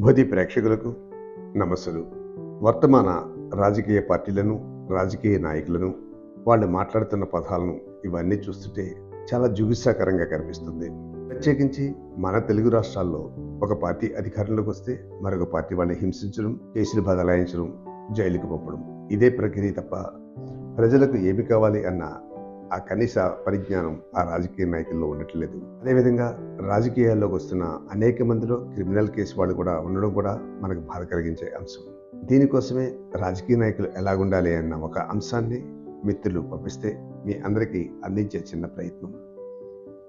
భోది ప్రేక్షకులకు నమస్సులు. వర్తమాన రాజకీయ పార్టీలను రాజకీయ నాయకులను వాళ్ళు మాట్లాడుతున్న పదాలను ఇవన్నీ చూస్తుంటే చాలా జుగుత్సాకరంగా కనిపిస్తుంది. ప్రత్యేకించి మన తెలుగు రాష్ట్రాల్లో ఒక పార్టీ అధికారంలోకి వస్తే మరొక పార్టీ వాళ్ళని హింసించడం కేసులు బదలాయించడం జైలుకు పంపడం. ఇదే ప్రక్రియ తప్ప ప్రజలకు ఏమి కావాలి అన్న ఆ కనీస పరిజ్ఞానం ఆ రాజకీయ నాయకుల్లో ఉండట్లేదు. అదేవిధంగా రాజకీయాల్లోకి వస్తున్న అనేక మందిలో క్రిమినల్ కేసు వాళ్ళు కూడా ఉండడం కూడా మనకు బాధ కలిగించే అంశం. దీనికోసమే రాజకీయ నాయకులు ఎలాగుండాలి అన్న ఒక అంశాన్ని మిత్రులు పంపిస్తే మీ అందరికీ అందించే చిన్న ప్రయత్నం.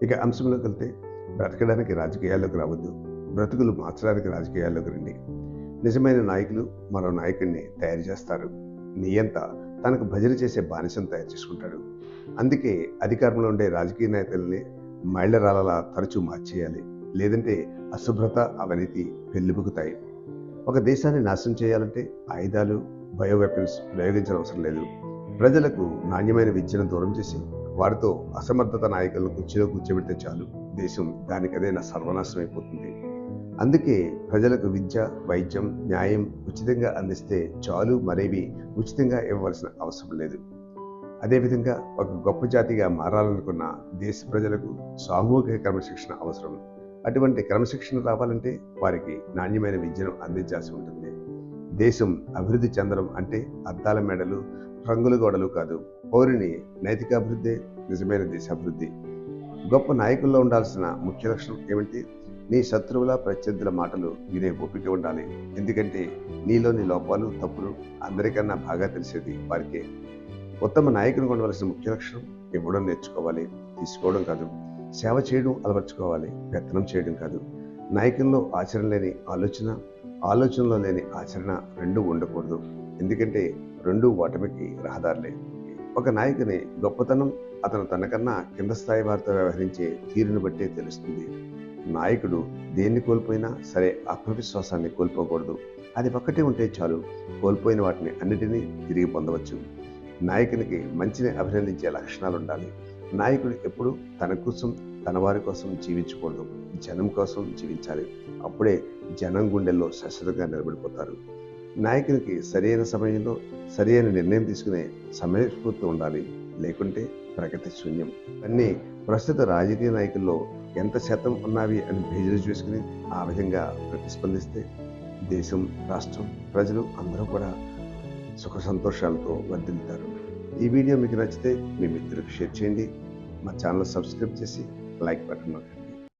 ఇక అంశంలోకి వెళ్తే బ్రతకడానికి రాజకీయాల్లోకి రావద్దు బ్రతుకులు మార్చడానికి రాజకీయాల్లోకి రండి. నిజమైన నాయకులు మరో నాయకుడిని తయారు చేస్తారు. నియంత తనకు భజన చేసే బానిసను తయారు చేసుకుంటాడు. అందుకే అధికారంలో ఉండే రాజకీయ నేతల్ని మైళ్ళరాలలా తరచూ మార్చేయాలి. లేదంటే అశుభ్రత అవినీతి పెళ్ళిబుకుతాయి ఒక దేశాన్ని నాశనం చేయాలంటే ఆయుధాలు బయో వెపన్స్ ప్రయోగించిన అవసరం లేదు. ప్రజలకు నాణ్యమైన విద్యను దూరం చేసి వారితో అసమర్థత నాయకులను కుర్చీలో కూర్చోబెడితే చాలు. దేశం దానికదైనా సర్వనాశనం అయిపోతుంది. అందుకే ప్రజలకు విద్య వైద్యం న్యాయం ఉచితంగా అందిస్తే చాలు మరేవి ఉచితంగా ఇవ్వవలసిన అవసరం లేదు. అదేవిధంగా ఒక గొప్ప జాతిగా మారాలనుకున్న దేశ ప్రజలకు సామూహిక క్రమశిక్షణ అవసరం. అటువంటి క్రమశిక్షణ రావాలంటే వారికి నాణ్యమైన విద్యను అందించాల్సి ఉంటుంది. దేశం అభివృద్ధి చెందడం అంటే అద్దాల మెడలు రంగుల గోడలు కాదు. పౌరుని నైతికాభివృద్ధి నిజమైన దేశాభివృద్ధి. గొప్ప నాయకుల్లో ఉండాల్సిన ముఖ్య లక్షణం ఏమిటి? నీ శత్రువుల ప్రత్యర్థుల మాటలు వినే ఓపిక ఉండాలి. ఎందుకంటే నీలోని లోపాలు తప్పులు అందరికన్నా బాగా తెలిసేది వారికే. ఉత్తమ నాయకుని ఉండవలసిన ముఖ్య లక్షణం ఇవ్వడం నేర్చుకోవాలి తీసుకోవడం కాదు. సేవ చేయడం అలవర్చుకోవాలి పెత్తనం చేయడం కాదు. నాయకుల్లో ఆచరణ లేని ఆలోచన ఆలోచనలో లేని ఆచరణ రెండూ ఉండకూడదు. ఎందుకంటే రెండు ఓటమికి రహదారులే. ఒక నాయకుని గొప్పతనం అతను తనకన్నా కింద స్థాయి వారితో వ్యవహరించే తీరును బట్టే తెలుస్తుంది. నాయకుడు దేన్ని కోల్పోయినా సరే ఆత్మవిశ్వాసాన్ని కోల్పోకూడదు. అది ఒక్కటే ఉంటే చాలు కోల్పోయిన వాటిని అన్నిటినీ తిరిగి పొందవచ్చు. నాయకునికి మంచిని అభినందించే లక్షణాలు ఉండాలి నాయకుడు ఎప్పుడు తన కోసం తన వారి కోసం జీవించకూడదు. జనం కోసం జీవించాలి. అప్పుడే జనం గుండెల్లో శాశ్వతంగా నిలబడిపోతారు. నాయకునికి సరైన సమయంలో సరైన నిర్ణయం తీసుకునే సమయస్ఫూర్తి ఉండాలి. లేకుంటే ప్రగతి శూన్యం. అన్నీ ప్రస్తుత రాజకీయ నాయకుల్లో ఎంత శాతం ఉన్నవి అని బేజలు చూసుకుని ఆ విధంగా ప్రతిస్పందిస్తే దేశం రాష్ట్రం ప్రజలు అందరూ కూడా సుఖ సంతోషాలతో వర్ధిల్లుతారు. ఈ వీడియో మీకు నచ్చితే మీ మిత్రులకు షేర్ చేయండి. మా ఛానల్ సబ్స్క్రైబ్ చేసి లైక్ బటన్ నొక్కండి.